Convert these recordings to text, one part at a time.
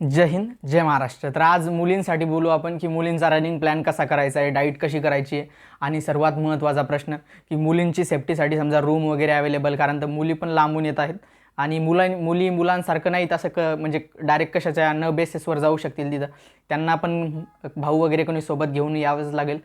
जय हिंद जय महाराष्ट्र. तर आज मुलींसाठी बोलू आपण की मुलींचा रनिंग प्लॅन कसा करायचा आहे डाईट कशी करायची आहे? आणि सर्वात महत्त्वाचा प्रश्न की मुलींची सेफ्टीसाठी समजा रूम वगैरे अवेलेबल कारण तर मुली पण लांबून येत आहेत. आणि मुलां मुली मुलांसारखं नाही तसं क म्हणजे डायरेक्ट कशाच्या न बेसिसवर जाऊ शकतील तिथं. त्यांना पण भाऊ वगैरे कोणी सोबत घेऊन यावंच लागेल.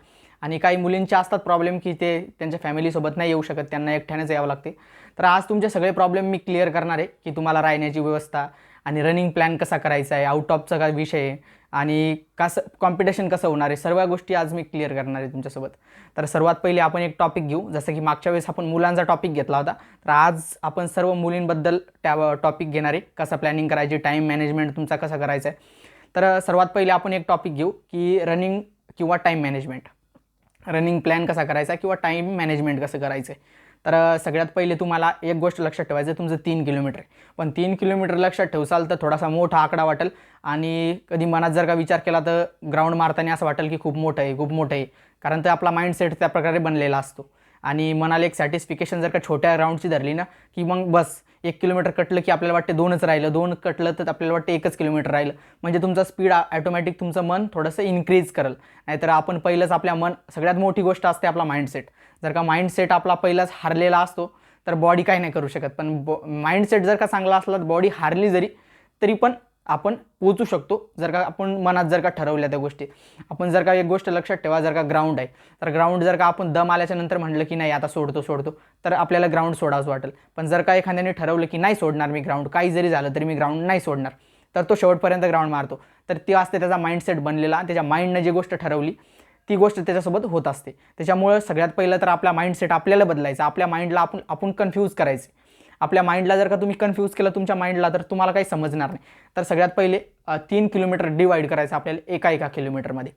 आणि काही मुलींचे असतात प्रॉब्लेम की ते त्यांच्या फॅमिलीसोबत नाही येऊ शकत त्यांना एकट्यानेच यावं लागते. तर आज तुमचे सगळे प्रॉब्लेम मी क्लिअर करणार आहे की तुम्हाला राहण्याची व्यवस्था आणि रनिंग प्लॅन कसा करायचा आहे आउट ऑफचा काय विषय आहे आणि कसं कॉम्पिटिशन कसं होणार आहे सर्व गोष्टी आज मी क्लिअर करणार आहे तुमच्यासोबत. तर सर्वात पहिले आपण एक टॉपिक घेऊ. जसं की मागच्या वेळेस आपण मुलांचा टॉपिक घेतला होता तर आज आपण सर्व मुलींबद्दल त्या टॉपिक घेणार आहे. कसं प्लॅनिंग करायची टाईम मॅनेजमेंट तुमचा कसा करायचा आहे. तर सर्वात पहिले आपण एक टॉपिक घेऊ की रनिंग किंवा टाईम मॅनेजमेंट रनिंग प्लॅन कसा करायचा किंवा टाईम मॅनेजमेंट कसं करायचं आहे. तर सगळ्यात पहिले तुम्हाला एक गोष्ट लक्षात ठेवायचं तुमचं तीन किलोमीटर आहे. पण तीन किलोमीटर लक्षात ठेवसाल तर थोडासा मोठा आकडा वाटेल. आणि कधी मनात जर का विचार केला तर ग्राउंड मारताना असं वाटेल की खूप मोठं आहे खूप मोठं आहे. कारण तर आपला माइंडसेट त्या प्रकारे बनलेला असतो. आणि मनाला एक सॅटिस्फिकेशन जर का छोट्या राऊंडची धरली ना की मग बस एक किलोमीटर कटलं की आपल्याला वाटते दोनच राहिलं दोन कटलं तर आपल्याला वाटतं एकच किलोमीटर राहिलं. म्हणजे तुमचा स्पीड ॲटोमॅटिक तुमचं मन थोडंसं इन्क्रीज करेल. नाहीतर आपण पहिलंच आपल्या मन सगळ्यात मोठी गोष्ट असते आपला माइंडसेट जर का माइंडसेट आपला पहिलाच हारलेला असतो तर बॉडी काही नाही करू शकत. पण बॉ माइंडसेट जर का चांगला असला तर बॉडी हारली जरी तरी पण आपण पोचू शकतो जर का आपण मनात जर का ठरवल्या त्या गोष्टी. आपण जर का एक गोष्ट लक्षात ठेवा जर का ग्राउंड आहे. तर ग्राउंड जर का आपण दम आल्याच्यानंतर म्हटलं की नाही आता सोडतो सोडतो तर आपल्याला ग्राउंड सोडावंच वाटेल. पण जर का एखाद्याने ठरवलं की नाही सोडणार मी ग्राउंड काही जरी झालं तरी मी ग्राउंड नाही सोडणार. तर तो शेवटपर्यंत ग्राउंड मारतो. तर ती असते त्याचा माइंडसेट बनलेला त्याच्या माइंडनं जी गोष्ट ठरवली ती गोष्ट त्याच्यासोबत होत असते. त्याच्यामुळं सगळ्यात पहिलं तर आपला माइंडसेट आपल्याला बदलायचा. आपल्या माइंडला आपण आपण कन्फ्यूज करायचे. आपल्या माइंडला जर का तुम्ही कन्फ्यूज केलं तुमच्या माइंडला तर तुम्हाला काही समजणार नाही. तर सगळ्यात पहिले तीन किलोमीटर डिवाईड करायचं आपल्याला एका एका किलोमीटरमध्ये.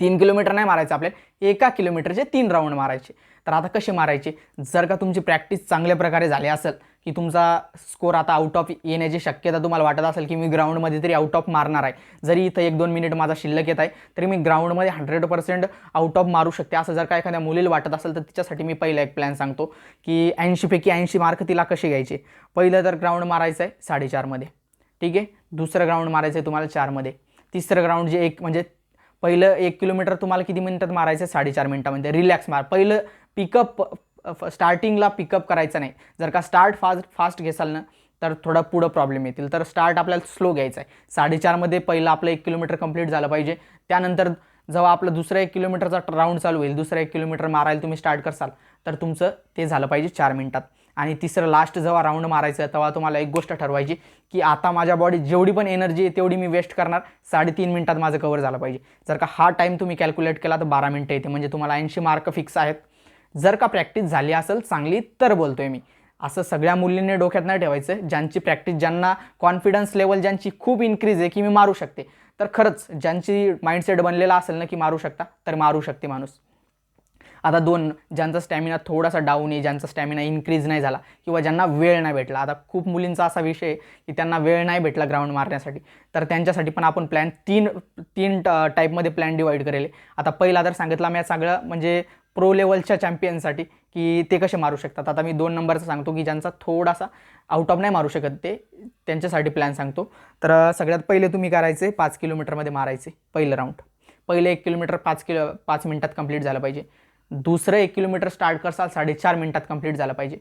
तीन किलोमीटर नाही मारायचं आपल्याला एका किलोमीटरचे तीन राऊंड मारायचे. तर आता कसे मारायचे? जर का तुमची प्रॅक्टिस चांगल्या प्रकारे झाली असेल की तुमचा स्कोर आता आउट ऑफ येण्याची शक्यता तुम्हाला वाटत असेल की मी ग्राउंडमध्ये तरी आउट ऑफ मारणार आहे. जरी इथं एक दोन मिनिट माझा शिल्लक येत आहे तरी मी ग्राउंडमध्ये हंड्रेड पर्सेंट आउट ऑफ मारू शकते. असं जर का एखाद्या मुलीला वाटत असेल तर तिच्यासाठी मी पहिला एक प्लॅन सांगतो की ऐंशीपैकी ऐंशी मार्क तिला कसे घ्यायचे? पहिलं तर ग्राउंड मारायचं आहे साडेचारमध्ये ठीक आहे? दुसरं ग्राउंड मारायचं आहे तुम्हाला चारमध्ये तिसरं ग्राउंड जे एक म्हणजे पहिलं एक किलोमीटर तुम्हाला किती मिनिटात मारायचं आहे? साडेचार मिनिटामध्ये. रिलॅक्स मार. पहिलं पिकअप स्टार्टिंगला पिकअप करायचं नाही. जर का स्टार्ट फास्ट फास्ट घेसाल ना तर थोडा पुढं प्रॉब्लेम येतील. तर स्टार्ट आपल्याला स्लो घ्यायचा आहे साडेचारमध्ये पहिलं आपलं एक किलोमीटर कंप्लीट झालं पाहिजे. त्यानंतर जेव्हा आपलं दुसरा एक किलोमीटरचा राऊंड चालू होईल दुसरा एक किलोमीटर मारायला तुम्ही स्टार्ट करसाल तर तुमचं ते झालं पाहिजे चार मिनटात. आणि तिसरं लास्ट जेव्हा राऊंड मारायचं आहे तेव्हा तुम्हाला एक गोष्ट ठरवायची की आता माझ्या बॉडी जेवढी पण एनर्जी आहे तेवढी मी वेस्ट करणार. साडेतीन मिनटात माझं कवर झालं पाहिजे. जर का हा टाईम तुम्ही कॅल्क्युलेट केला तर बारा मिनटं येते. म्हणजे तुम्हाला ऐंशी मार्क फिक्स आहेत. जर का प्रॅक्टिस झाली असेल चांगली तर बोलतोय मी. असं सगळ्या मुलींनी डोक्यात नाही ठेवायचं. ज्यांची प्रॅक्टिस ज्यांना कॉन्फिडन्स लेवल ज्यांची खूप इन्क्रीज आहे की मी मारू शकते. तर खरंच ज्यांची माइंडसेट बनलेला असेल ना की मारू शकता तर मारू शकते माणूस. आता दोन ज्यांचा स्टॅमिना थोडासा डाऊन आहे ज्यांचा स्टॅमिना इन्क्रीज नाही झाला किंवा ज्यांना वेळ नाही भेटला. आता खूप मुलींचा असा विषय आहे की त्यांना वेळ नाही भेटला ग्राउंड मारण्यासाठी. तर त्यांच्यासाठी पण आपण प्लॅन तीन तीन टाईपमध्ये प्लॅन डिवाईड करेल. आता पहिला तर सांगितला मी सगळं म्हणजे प्रो लेवलच्या चॅम्पियनसाठी की ते कसे मारू शकतात? आता मी दोन नंबरचा सांगतो की ज्यांचा थोडासा आउट ऑफ नाही मारू शकत ते त्यांच्यासाठी प्लॅन सांगतो. तर सगळ्यात पहिले तुम्ही करायचे पाच किलोमीटरमध्ये मारायचे पहिलं राऊंड पहिलं एक किलोमीटर पाच किलो पाच मिनटात कंप्लीट झालं पाहिजे. दुसरं एक किलोमीटर स्टार्ट करसाल साडेचार मिनटात कंप्लीट झालं पाहिजे.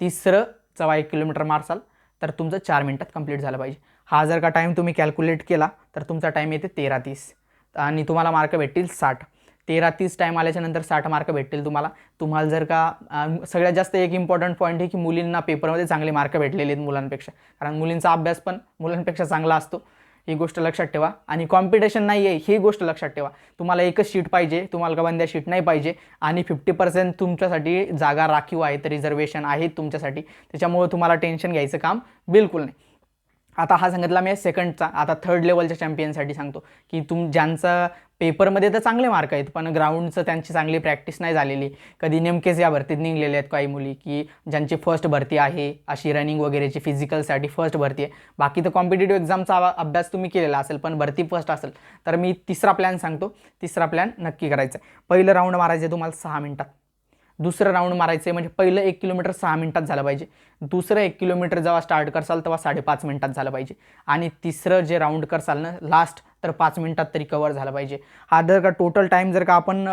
तिसरं जेव्हा एक किलोमीटर मारसाल तर तुमचं चार मिनटात कंप्लीट झालं पाहिजे. हा जर का टाईम तुम्ही कॅल्क्युलेट केला तर तुमचा टाईम येते तेरा तीस. आणि तुम्हाला मार्क भेटतील साठ. तेरा तीस टाईम आल्याच्यानंतर साठ मार्क भेटतील तुम्हाला. तुम्हाला जर का सगळ्यात जास्त एक इम्पॉर्टंट पॉईंट आहे की मुलींना पेपरमध्ये चांगले मार्क भेटलेले आहेत मुलांपेक्षा. कारण मुलींचा अभ्यास पण मुलांपेक्षा चांगला असतो. ही गोष्ट लक्षात ठेवा. आणि कॉम्पिटिशन नाही आहे ही गोष्ट लक्षात ठेवा. तुम्हाला एकच शीट पाहिजे तुम्हाला का बंद्या शीट नाही पाहिजे. आणि फिफ्टी पर्सेंट तुमच्यासाठी जागा राखीव आहेत रिझर्वेशन आहेत तुमच्यासाठी. त्याच्यामुळे तुम्हाला टेन्शन घ्यायचं काम बिलकुल नाही. आता हा सांगितला मी सेकंडचा आता थर्ड लेवलच्या चॅम्पियनसाठी सांगतो. की तुम ज्यांचं पेपरमध्ये तर चांगले मार्क आहेत पण ग्राउंडचं त्यांची चांगली प्रॅक्टिस नाही झालेली. कधी नेमकेच या भरतीत निघलेले आहेत काही मुली की ज्यांची फर्स्ट भरती आहे अशी रनिंग वगैरेची फिजिकलसाठी फर्स्ट भरती आहे. बाकी तर कॉम्पिटेटिव्ह एक्झामचा अभ्यास तुम्ही केलेला असेल पण भरती फर्स्ट असेल. तर मी तिसरा प्लॅन सांगतो. तिसरा प्लॅन नक्की करायचा आहे. पहिलं राऊंड मारायचं आहे तुम्हाला सहा मिनटात. दुसरं राऊंड मारायचं आहे म्हणजे पहिलं एक किलोमीटर सहा मिनिटात झालं पाहिजे. दुसरं एक किलोमीटर जेव्हा स्टार्ट करसाल तेव्हा साडेपाच मिनिटात झालं पाहिजे. आणि तिसरं जे राऊंड करसाल ना लास्ट तर पाच मिनिटात तरी कवर झालं पाहिजे. हा जर का टोटल टाईम जर का आपण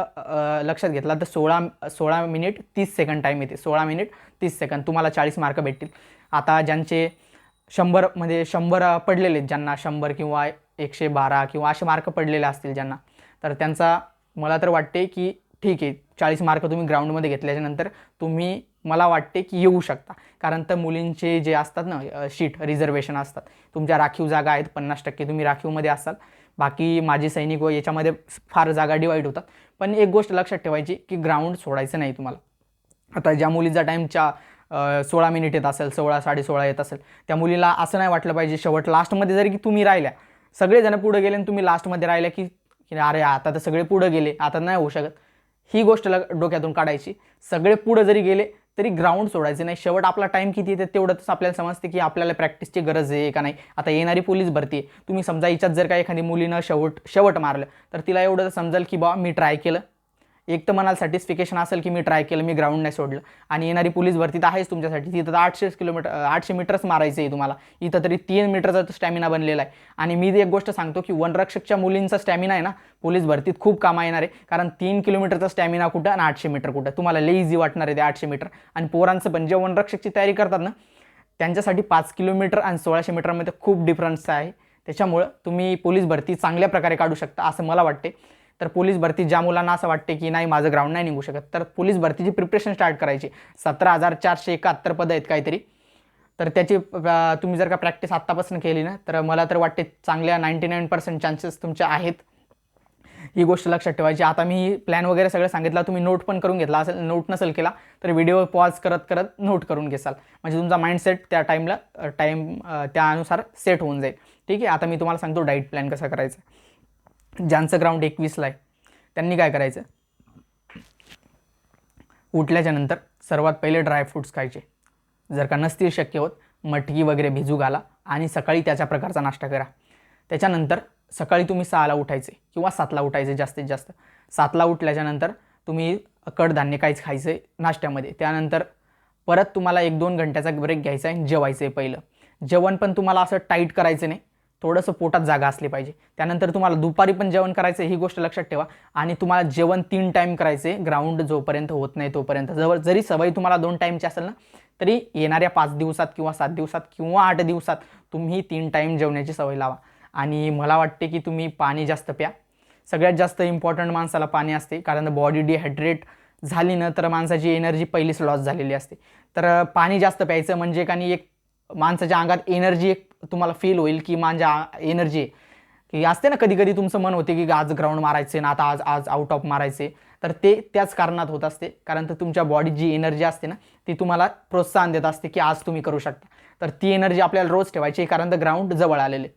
लक्षात घेतला तर सोळा सोळा मिनिट तीस सेकंड टाईम येते. सोळा मिनिट तीस सेकंड तुम्हाला चाळीस मार्क भेटतील. आता ज्यांचे शंभरमध्ये म्हणजे शंभर पडलेले आहेत ज्यांना शंभर किंवा एकशे बारा किंवा असे मार्क पडलेले असतील ज्यांना तर त्यांचा मला तर वाटते की ठीक आहे. चाळीस मार्क तुम्ही ग्राउंडमध्ये घेतल्याच्यानंतर तुम्ही मला वाटते की येऊ शकता. कारण तर मुलींचे जे असतात ना शीट रिझर्वेशन असतात. तुमच्या राखीव जागा आहेत पन्नास टक्के तुम्ही राखीवमध्ये असाल. बाकी माजी सैनिक व याच्यामध्ये फार जागा डिवाईड होतात. पण एक गोष्ट लक्षात ठेवायची की ग्राउंड सोडायचं नाही तुम्हाला. आता ज्या मुलीचा टाईमच्या सोळा मिनिट येत असेल सोळा साडेसोळा येत असेल त्या मुलीला असं नाही वाटलं पाहिजे शेवट लास्टमध्ये जरी की तुम्ही राहिल्या. सगळेजण पुढे गेले आणि तुम्ही लास्टमध्ये राहिल्या की की अरे आता तर सगळे पुढे गेले. आता नाही होऊ शकत. ही गोष्ट डोक्यातून काढायची. सगळे पुढे जरी गेले तरी ग्राउंड सोडायचे नाही. शेवट आपला टाईम किती येते तेवढंच आपल्याला समजते की आपल्याला प्रॅक्टिसची गरज आहे का नाही. आता येणारी पोलीस भरती आहे तुम्ही समजा हिच्यात जर का एखादी मुलीनं शेवट शेवट मारलं तर तिला एवढं समजेल की बा मी ट्राय केलं. एक तर मनाला सॅटिस्फिकेशन असेल की मी ट्राय केलं मी ग्राउंड नाही सोडलं. आणि येणारी पोलीस भरती तर आहेच तुमच्यासाठी. तिथं तर आठशे किलोमीटर आठशे मीटर्स मारायचं आहे तुम्हाला. इथं तरी तीन मीटरचा स्टॅमिना बनलेला आहे. आणि मी एक गोष्ट सांगतो की वनरक्षकच्या मुलींचा स्टॅमिना आहे ना पोलीस भरतीत खूप कामा येणार आहे. कारण तीन किलोमीटरचा स्टॅमिना कुठं आणि आठशे मीटर कुठं? तुम्हाला लई इझी वाटणार आहे ते आठशे मीटर आणि पोरांचं पण जे वनरक्षकची तयारी करतात ना त्यांच्यासाठी पाच किलोमीटर आणि सोळाशे मीटरमध्ये खूप डिफरन्स आहे. त्याच्यामुळं तुम्ही पोलीस भरती चांगल्या प्रकारे काढू शकता असं मला वाटते तर पोलीस भरती ज्या मुलांना असं वाटते की नाही माझं ग्राउंड नाही निघू शकत. तर पोलीस भरतीची प्रिपरेशन स्टार्ट करायची. सतरा हजार चारशे एकाहत्तर पदं आहेत काहीतरी. तर त्याची तुम्ही जर का प्रॅक्टिस आत्तापासून केली ना तर मला तर वाटते चांगल्या नाईंटी नाईन पर्सेंट चान्सेस तुमचे आहेत. ही गोष्ट लक्षात ठेवायची. आता मी प्लॅन वगैरे सगळं सांगितलं तुम्ही नोट पण करून घेतला असेल नोट नसेल केला तर व्हिडिओ पॉज करत करत नोट करून घेसाल. म्हणजे तुमचा माइंडसेट त्या टाईमला टाईम त्यानुसार सेट होऊन जाईल. ठीक आहे? आता मी तुम्हाला सांगतो डाईट प्लॅन कसा करायचा. ज्यांचं ग्राउंड एकवीसला आहे त्यांनी काय करायचं? उठल्याच्या नंतर सर्वात पहिले ड्रायफ्रूट्स खायचे. जर का नसतील शक्य होत मटकी वगैरे भिजू घाला आणि सकाळी त्याच्या प्रकारचा नाश्ता करा. त्याच्यानंतर सकाळी तुम्ही सहाला उठायचे किंवा सातला उठायचे जास्तीत जास्त. सातला उठल्याच्यानंतर तुम्ही कडधान्य काहीच खायचं आहे नाश्त्यामध्ये. त्यानंतर परत तुम्हाला एक दोन घंट्याचा ब्रेक घ्यायचा आहे जेवायचं आहे पहिलं. जेवण पण तुम्हाला असं टाईट करायचं नाही. थोडंसं पोटात जागा असली पाहिजे. त्यानंतर तुम्हाला दुपारी पण जेवण करायचं आहे ही गोष्ट लक्षात ठेवा. आणि तुम्हाला जेवण तीन टाईम करायचे ग्राउंड जोपर्यंत होत नाही तोपर्यंत. जवळ जरी सवय तुम्हाला दोन टाईमची असेल ना तरी येणाऱ्या पाच दिवसात किंवा सात दिवसात किंवा आठ दिवसात तुम्ही तीन टाईम जेवण्याची सवय लावा. आणि मला वाटते की तुम्ही पाणी जास्त प्या. सगळ्यात जास्त इम्पॉर्टंट माणसाला पाणी असते कारण बॉडी डिहायड्रेट झाली ना तर माणसाची एनर्जी पहिलीच लॉस झालेली असते. तर पाणी जास्त प्यायचं म्हणजे का नाही एक माणसाच्या अंगात एनर्जी एक तुम्हाला फील होईल की माझ्या एनर्जी की असते ना कधी कधी तुमचं मन होते की आज ग्राउंड मारायचे ना आता आज आज आउट ऑफ मारायचे. तर ते त्याच कारणात होत असते. कारण तर तुमच्या बॉडीत जी एनर्जी असते ना ती तुम्हाला प्रोत्साहन देत असते की आज तुम्ही करू शकता. तर ती एनर्जी आपल्याला रोज ठेवायची आहे कारण तर ग्राउंड जवळ आलेले.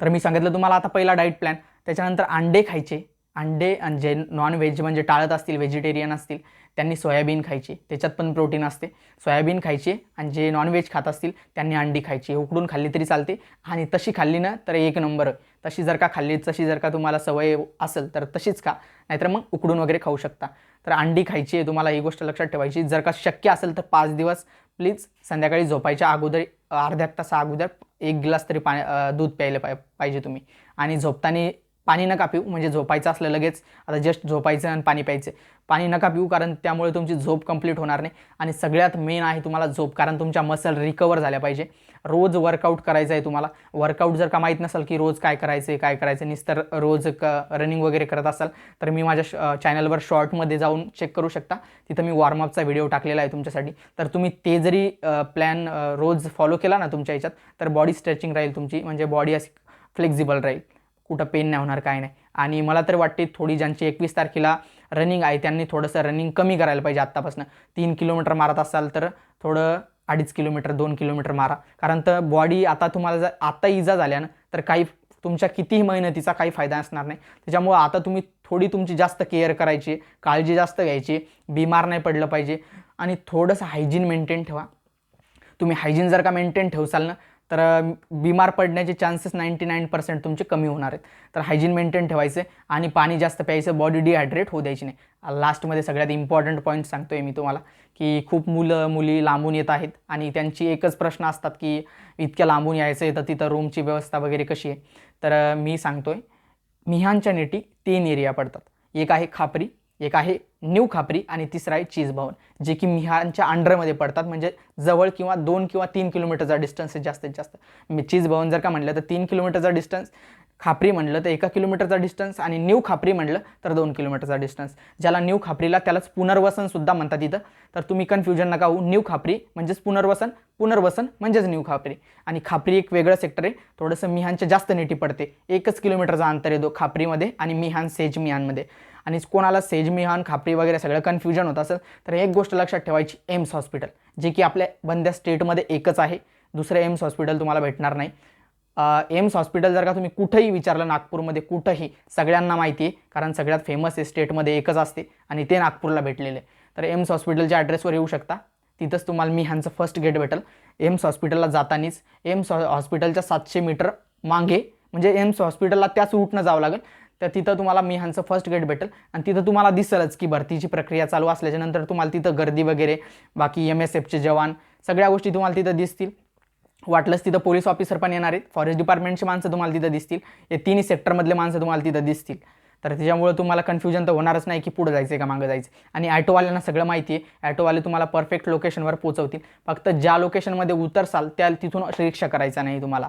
तर मी सांगितलं तुम्हाला आता पहिला डाईट प्लॅन त्याच्यानंतर अंडे खायचे. अंडे आणि जे नॉन व्हेज म्हणजे टाळत असतील व्हेजिटेरियन असतील त्यांनी सोयाबीन खायची. त्याच्यात पण प्रोटीन असते. सोयाबीन खायची आणि जे नॉनव्हेज खात असतील त्यांनी अंडी खायची. उकडून खाल्ली तरी चालते. आणि तशी खाल्ली ना तर एक नंबर. तशी जर का खाल्ली तशी जर का तुम्हाला सवय असेल तर तशीच खा. नाहीतर मग उकडून वगैरे खाऊ शकता. तर अंडी खायची आहे तुम्हाला ही गोष्ट लक्षात ठेवायची. जर का शक्य असेल तर पाच दिवस प्लीज संध्याकाळी झोपायच्या अगोदर अर्ध्या तासा अगोदर एक ग्लास तरी पाणी दूध प्यायला पाहिजे तुम्ही. आणि झोपताना पाणी नका पिऊ म्हणजे झोपायचं असलं लगेच. आता जस्ट झोपायचं आणि पाणी प्यायचं. पाणी नका पिऊ कारण त्यामुळे तुमची झोप कंप्लीट होणार नाही. आणि सगळ्यात मेन आहे तुम्हाला झोप कारण तुमच्या मसल रिकवर झाल्या पाहिजे. रोज वर्कआउट करायचं आहे तुम्हाला. वर्कआउट जर का माहीत नसेल की रोज काय करायचं आहे काय करायचं निस्तर रोज क रनिंग वगैरे करत असाल तर मी माझ्या चॅनलवर शॉर्टमध्ये जाऊन चेक करू शकता. तिथं मी वॉर्मअपचा व्हिडिओ टाकलेला आहे तुमच्यासाठी. तर तुम्ही ते जरी प्लॅन रोज फॉलो केला ना तुमच्या ह्याच्यात तर बॉडी स्ट्रेचिंग राहील तुमची म्हणजे बॉडी अशी फ्लेक्झिबल राहील. कुठं पेन नाही होणार काय नाही. आणि मला तर वाटते थोडी ज्यांची एकवीस तारखेला रनिंग आहे त्यांनी थोडंसं रनिंग कमी करायला पाहिजे आत्तापासून. तीन किलोमीटर मारत असाल तर थोडं अडीच किलोमीटर दोन किलोमीटर मारा. कारण तर बॉडी आता तुम्हाला जर आत्ता इजा झाल्या ना तर काही तुमच्या कितीही मेहनतीचा काही फायदा असणार नाही. त्याच्यामुळं आता तुम्ही थोडी तुमची जास्त केअर करायची काळजी जास्त घ्यायची बिमार नाही पडलं पाहिजे. आणि थोडंसं हायजीन मेंटेन ठेवा. तुम्ही हायजीन जर का मेंटेन ठेवसाल ना तर बीमार बिमार पडण्याचे चान्सेस नाईंटी नाईन पर्सेंट तुमचे कमी होणार आहेत. तर हायजीन मेंटेन ठेवायचे आणि पाणी जास्त प्यायचं बॉडी डिहायड्रेट होऊ द्यायची नाही. लास्टमध्ये सगळ्यात इम्पॉर्टंट पॉईंट सांगतो आहे मी तुम्हाला की खूप मुलं मुली लांबून येत आहेत आणि त्यांची एकच प्रश्न असतात की इतक्या लांबून यायचं आहे तर तिथं रूमची व्यवस्था वगैरे कशी आहे? तर मी मी आहे मिहानच्या नेटी तीन एरिया पडतात. एक आहे खापरी एक आहे न्यू खापरी आणि तिसरा आहे चीज भवन जे की मिहानच्या अंडरमध्ये पडतात. म्हणजे जवळ किंवा दोन किंवा तीन किलोमीटरचा डिस्टन्स आहे जास्तीत जास्त. मी चीज भवन जर का म्हटलं तर तीन किलोमीटरचा डिस्टन्स खापरी म्हणलं तर एका किलोमीटरचा डिस्टन्स आणि न्यू खापरी म्हटलं तर दोन किलोमीटरचा डिस्टन्स ज्याला न्यू खापरीला त्यालाच पुनर्वसनसुद्धा म्हणतात इथं. तर तुम्ही कन्फ्युजन नका होऊ. न्यू खापरी म्हणजेच पुनर्वसन पुनर्वसन म्हणजेच न्यू खापरी. आणि खापरी एक वेगळं सेक्टर आहे. थोडंसं मिहानच्या जास्त नेटी पडते. एकच किलोमीटरचा अंतर आहे दो खापरीमध्ये आणि मिहान सेज मिहानमध्ये. आणि कोणाला सेज मिहान खापरी वगैरे सगळं कन्फ्युजन होत असेल तर एक गोष्ट लक्षात ठेवायची एम्स हॉस्पिटल जे की आपल्या बंद्या स्टेटमध्ये एकच आहे. दुसरं एम्स हॉस्पिटल तुम्हाला भेटणार नाही. एम्स हॉस्पिटल जर का तुम्ही कुठंही विचारलं नागपूरमध्ये कुठंही सगळ्यांना माहिती आहे कारण सगळ्यात फेमस आहे स्टेटमध्ये एकच असते आणि ते नागपूरला भेटलेले. तर एम्स हॉस्पिटलच्या ॲड्रेसवर येऊ शकता. तिथंच तुम्हाला मी ह्यांचं फर्स्ट गेट भेटेल. एम्स हॉस्पिटलला जातानीच एम्स हॉस्पिटलच्या सातशे मीटर मागे म्हणजे एम्स हॉस्पिटलला त्याच रूटनं जावं लागेल. तर तिथं तुम्हाला मी ह्यांचं फर्स्ट गेट भेटेल. आणि तिथं तुम्हाला दिसेलच की भरतीची प्रक्रिया चालू असल्याच्या नंतर तुम्हाला तिथं गर्दी वगैरे बाकी एम एस एफचे जवान सगळ्या गोष्टी तुम्हाला तिथं दिसतील. वाटलंच तिथं पोलीस ऑफिसर पण येणार आहेत. फॉरेस्ट डिपार्टमेंटची माणसं तुम्हाला तिथं दिसतील. हे तिन्ही सेक्टरमधले माणसं तुम्हाला तिथं दिसतील. तर त्याच्यामुळे तुम्हाला कन्फ्युजन तर होणारच नाही की पुढं जायचं आहे का मागं जायचं आणि ॲटोवाल्यांना सगळं माहिती आहे. ॲटोवाले तुम्हाला परफेक्ट लोकेशनवर पोहोचवतील फक्त ज्या लोकेशनमध्ये उतरसाल त्या तिथून रिक्षा करायचा नाही तुम्हाला.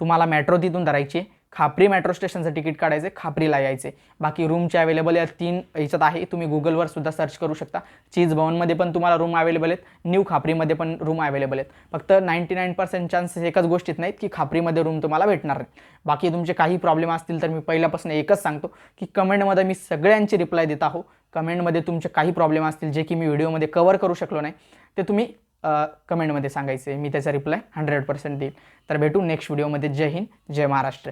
तुम्हाला मेट्रो तिथून धरायची आहे. खापरी मेट्रो स्टेशनचं तिकीट काढायचं आहे, खापरीला यायचे. बाकी रूमचे अवेलेबल या तीन याच्यात आहे. तुम्ही गुगलवर सुद्धा सर्च करू शकता. चीज भवनमध्ये पण तुम्हाला रूम अवेलेबल आहेत. न्यू खापरीमध्ये पण रूम अवेलेबल आहेत. फक्त नाईंटी नाईन पर्सेंट चान्सेस एकच गोष्टीत नाहीत की खापरीमध्ये रूम तुम्हाला भेटणार नाही बाकी तुमचे काही प्रॉब्लेम असतील तर मी पहिल्यापासून एकच सांगतो की कमेंटमध्ये मी सगळ्यांची रिप्लाय देत आहो. कमेंटमध्ये तुमचे काही प्रॉब्लेम असतील जे की मी व्हिडिओमध्ये कवर करू शकलो नाही ते तुम्ही कमेंटमध्ये सांगायचे. मी त्याचा रिप्लाय हंड्रेड पर्सेंट देईल. तर भेटू नेक्स्ट व्हिडिओमध्ये जय हिंद. जय महाराष्ट्र.